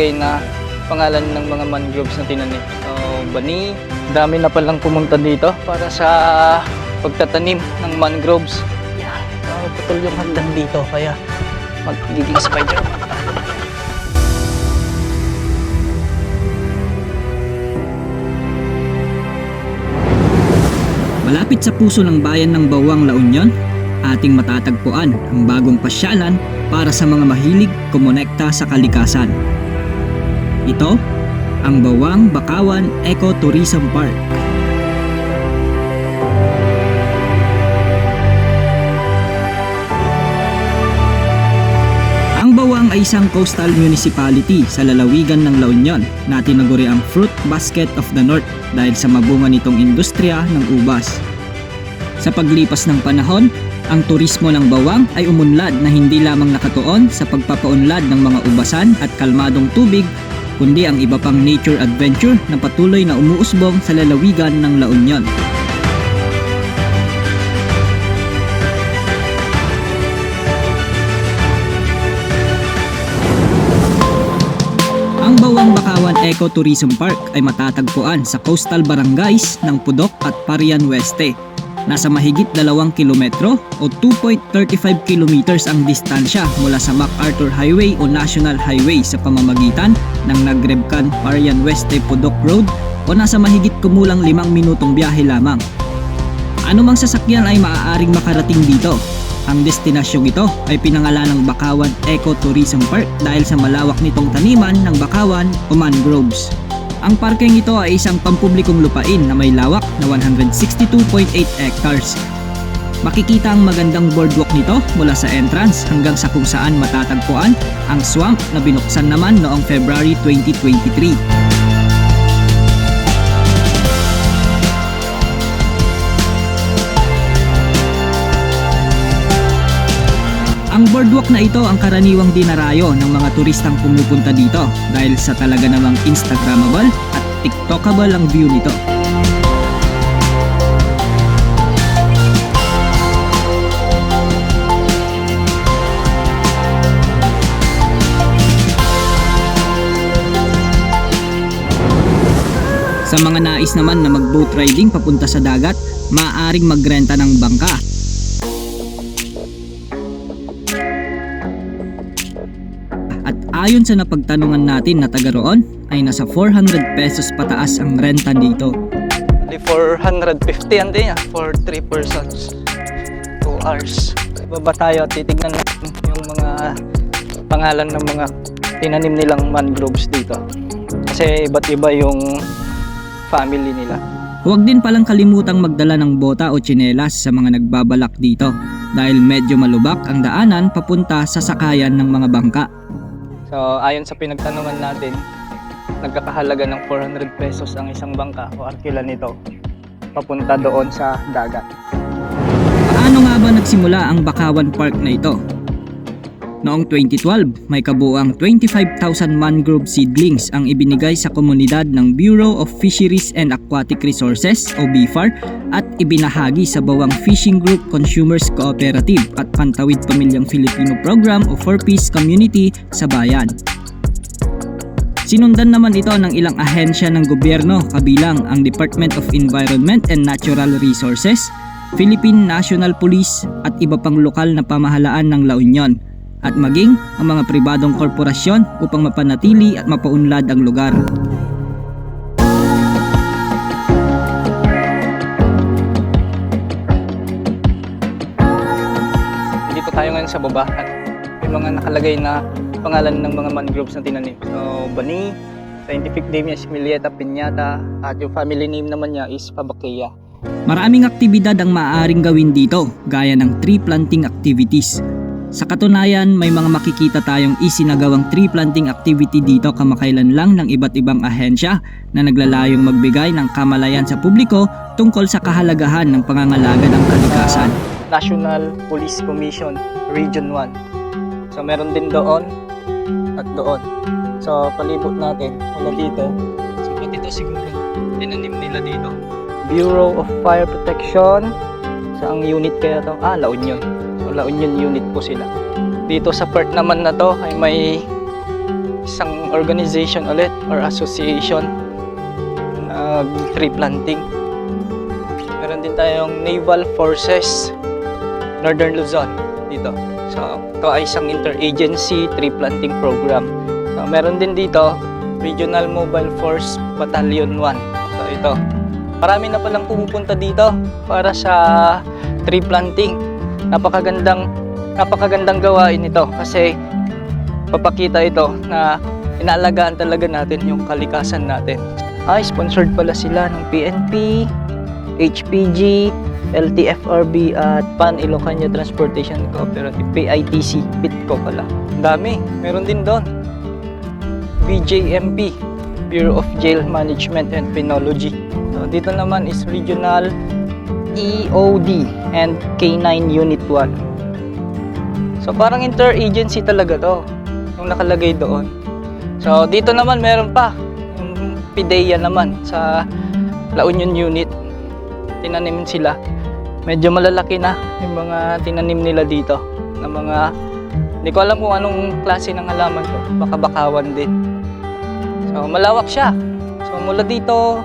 nakalagay na pangalan ng mga mangroves na tinanim. So, bani, dami na palang pumunta dito para sa pagtatanim ng mangroves. Yan, so, putol yung hagdan dito kaya magiging spider. Malapit sa puso ng bayan ng Bawang La Union, ating matatagpuan ang bagong pasyalan para sa mga mahilig kumonekta sa kalikasan. Ito, ang Bawang Bakawan Eco Tourism Park. Ang Bawang ay isang coastal municipality sa lalawigan ng La Union na tinaguri ang Fruit Basket of the North dahil sa mabunga nitong industriya ng ubas. Sa paglipas ng panahon, ang turismo ng Bawang ay umunlad na hindi lamang nakatuon sa pagpapaunlad ng mga ubasan at kalmadong tubig, kundi ang iba pang nature adventure na patuloy na umuusbong sa lalawigan ng La Union. Ang Bawang Bakawan Eco Tourism Park ay matatagpuan sa coastal barangays ng Pudok at Parian Weste. Nasa mahigit dalawang kilometro o 2.35 kilometers ang distansya mula sa MacArthur Highway o National Highway sa pamamagitan ng Nagrebkan Parian Weste Pudok Road o nasa mahigit kumulang limang minutong biyahe lamang. Anumang sasakyan ay maaaring makarating dito. Ang destinasyong ito ay pinangalanang Bakawan Eco Tourism Park dahil sa malawak nitong taniman ng bakawan o mangroves. Ang parkeng ito ay isang pampublikong lupain na may lawak na 162.8 hectares. Makikita ang magandang boardwalk nito mula sa entrance hanggang sa kung saan matatagpuan ang swamp na binuksan naman noong February 2023. Boardwalk na ito ang karaniwang dinarayo ng mga turistang pumupunta dito dahil sa talaga namang Instagrammable at TikTokable ang view nito. Sa mga nais naman na mag-boat riding papunta sa dagat, maaaring magrenta ng bangka ayon sa napagtanungan natin na taga roon, ay nasa 400 pesos pataas ang renta dito. Di 450 ang din for 3 persons. 2 hours. Baba tayo at titignan natin yung mga pangalan ng mga tinanim nilang mangroves dito. Kasi iba't iba yung family nila. Huwag din palang kalimutang magdala ng bota o tsinelas sa mga nagbabalak dito dahil medyo malubak ang daanan papunta sa sakayan ng mga bangka. So ayon sa pinagtanungan natin, nagkakahalaga ng 400 pesos ang isang bangka o arkila nito papunta doon sa dagat. Paano nga ba nagsimula ang Bakawan Park na ito? Noong 2012, may kabuang 25,000 mangrove seedlings ang ibinigay sa komunidad ng Bureau of Fisheries and Aquatic Resources o BFAR at ibinahagi sa Bawang Fishing Group Consumers Cooperative at Pantawid Pamilyang Filipino Program o 4Peace Community sa bayan. Sinundan naman ito ng ilang ahensya ng gobyerno kabilang ang Department of Environment and Natural Resources, Philippine National Police at iba pang lokal na pamahalaan ng La Union at maging ang mga pribadong korporasyon upang mapanatili at mapaunlad ang lugar. Dito tayo ngayon sa baba at may mga nakalagay na pangalan ng mga mangroves na tinanim. So, Bani, scientific name niya is Milieta piñata at yung family name naman niya is Pabakeya. Maraming aktibidad ang maaaring gawin dito gaya ng tree planting activities. Sa katunayan, may mga makikita tayong isinagawang tree planting activity dito kamakailan lang ng iba't ibang ahensya na naglalayong magbigay ng kamalayan sa publiko tungkol sa kahalagahan ng pangangalaga ng kalikasan. National Police Commission Region 1. So, meron din doon at doon. So, palibot natin mula dito. So, pati ito siguro tinanim nila dito. Bureau of Fire Protection. Sa ang unit kaya to? Ah, La Union. So, La Union unit po sila. Dito sa part naman na to ay may isang organization ulit or association nag tree planting. Meron din tayong Naval Forces Northern Luzon dito. So, ito ay isang interagency tree planting program. So, meron din dito Regional Mobile Force Battalion 1. So, ito. Marami na palang pumupunta dito para sa tree planting. Napakagandang napakagandang gawain ito kasi papakita ito na inaalagaan talaga natin yung kalikasan natin. Ay, sponsored pala sila ng PNP, HPG, LTFRB at Pan Ilocania Transportation Cooperative, PITC, PITCO pala. Ang dami, meron din doon. BJMP, Bureau of Jail Management and Penology. So, dito naman is Regional EOD and K9 Unit 1. So parang interagency talaga to, yung nakalagay doon. So dito naman meron pa, yung PIDEA naman sa La Union Unit. Tinanim sila. Medyo malalaki na yung mga tinanim nila dito na mga hindi ko alam kung anong klase ng halaman to. Baka bakawan din. So malawak siya. So mula dito,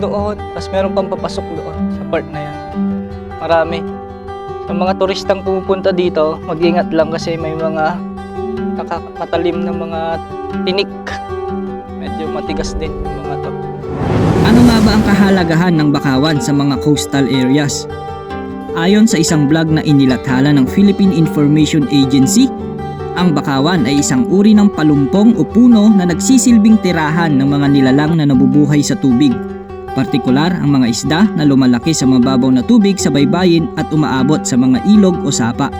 doon, tapos meron pang papasok doon sa part na yan. Marami. Sa mga turistang pumupunta dito, mag-ingat lang kasi may mga nakakatalim na mga tinik. Medyo matigas din yung mga to. Ano nga ba ang kahalagahan ng bakawan sa mga coastal areas? Ayon sa isang blog na inilathala ng Philippine Information Agency, ang bakawan ay isang uri ng palumpong o puno na nagsisilbing tirahan ng mga nilalang na nabubuhay sa tubig. Partikular ang mga isda na lumalaki sa mababaw na tubig sa baybayin at umaabot sa mga ilog o sapa.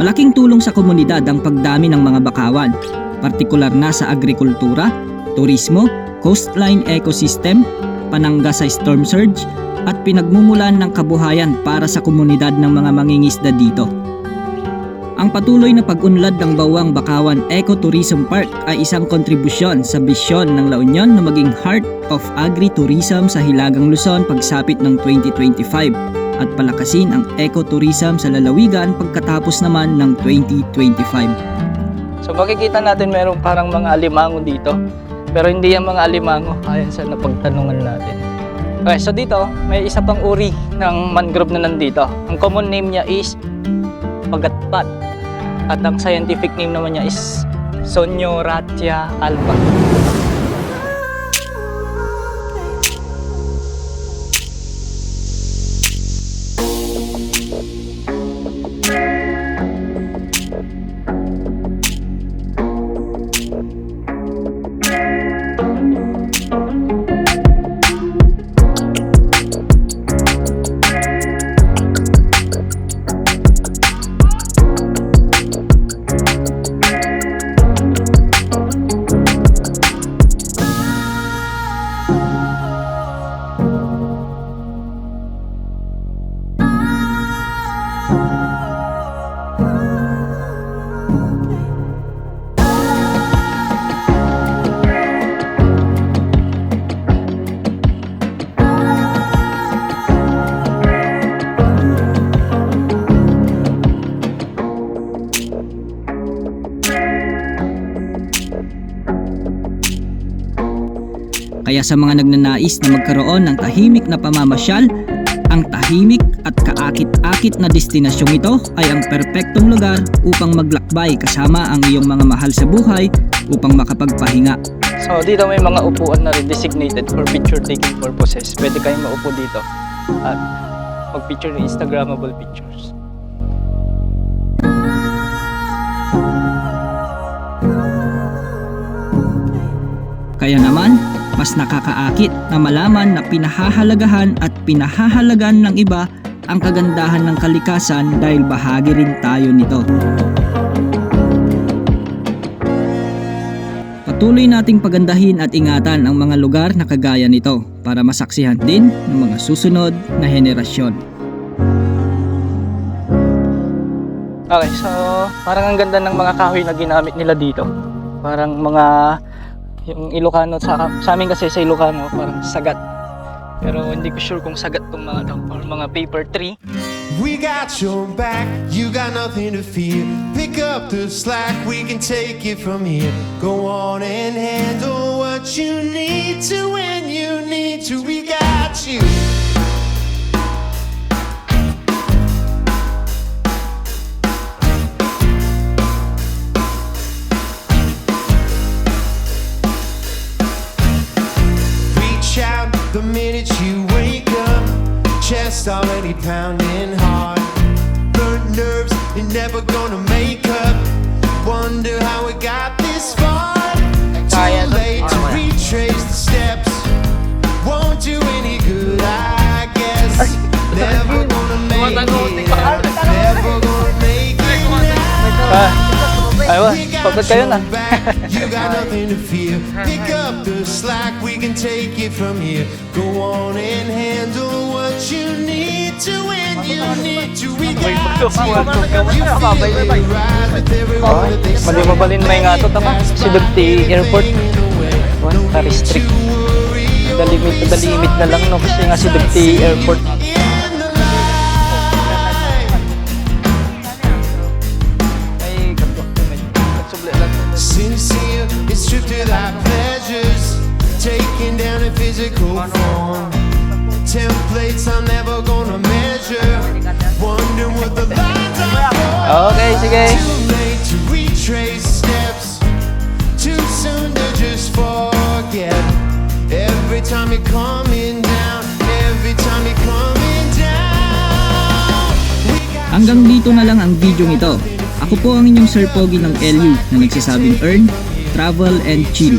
Malaking tulong sa komunidad ang pagdami ng mga bakawan, partikular na sa agrikultura, turismo, coastline ecosystem, panangga sa storm surge, at pinagmumulan ng kabuhayan para sa komunidad ng mga mangingisda dito. Ang patuloy na pag-unlad ng Bawang Bakawan Ecotourism Park ay isang kontribusyon sa bisyon ng La Union na maging Heart of Agri-Tourism sa Hilagang Luzon pagsapit ng 2025 at palakasin ang ecotourism sa lalawigan pagkatapos naman ng 2025. So makikita natin meron parang mga alimango dito. Pero hindi yan mga alimango ayon sa napagtanungan natin. Okay, so dito may isa pang uri ng mangrove na nandito. Ang common name niya is pagatpat. At ang scientific name naman niya is Sonioratia alba. Kaya sa mga nagnanais na magkaroon ng tahimik na pamamasyal, ang tahimik at kaakit-akit na destinasyong ito ay ang perpektong lugar upang maglakbay kasama ang iyong mga mahal sa buhay upang makapagpahinga. So dito may mga upuan na rin designated for picture taking purposes. Pwede kayong maupo dito at mag-picture ng Instagrammable pictures. Kaya naman, mas nakakaakit na malaman na pinahahalagahan at pinahahalagan ng iba ang kagandahan ng kalikasan dahil bahagi rin tayo nito. Patuloy nating pagandahin at ingatan ang mga lugar na kagaya nito para masaksihan din ng mga susunod na henerasyon. Okay, so parang ang ganda ng mga kahoy na ginamit nila dito. Parang mga yung Ilocano sa, sa amin kasi sa Ilocano parang sagat. Pero hindi ko sure kung sagat tong mga to or mga paper tree. We got your back, you got nothing to fear. Pick up the slack, we can take it from here. Go on and handle what you need to when you need to. We got you. tiny town pagod kayo na. you got nothing to fear. Pick up the slack, we can take it from here. Go on and handle what you need to when you need to. We got you. You feel it right with everyone that they say. Mali-mabalin may nga to, tama? Si Dugti Airport. Wan, na-restrict. The limit the limit na lang, no? Kasi nga si Dugti Airport. Taken down in physical form. Templates I'm never gonna measure. Wonder what the lines are for. Okay, sige. Too late to retrace steps. Too soon to just forget. Every time you're coming down, every time you're coming down. Hanggang dito na lang ang video ito. Ako po ang inyong Sir Pogi ng LU na nagsasabing earn, travel, and chill.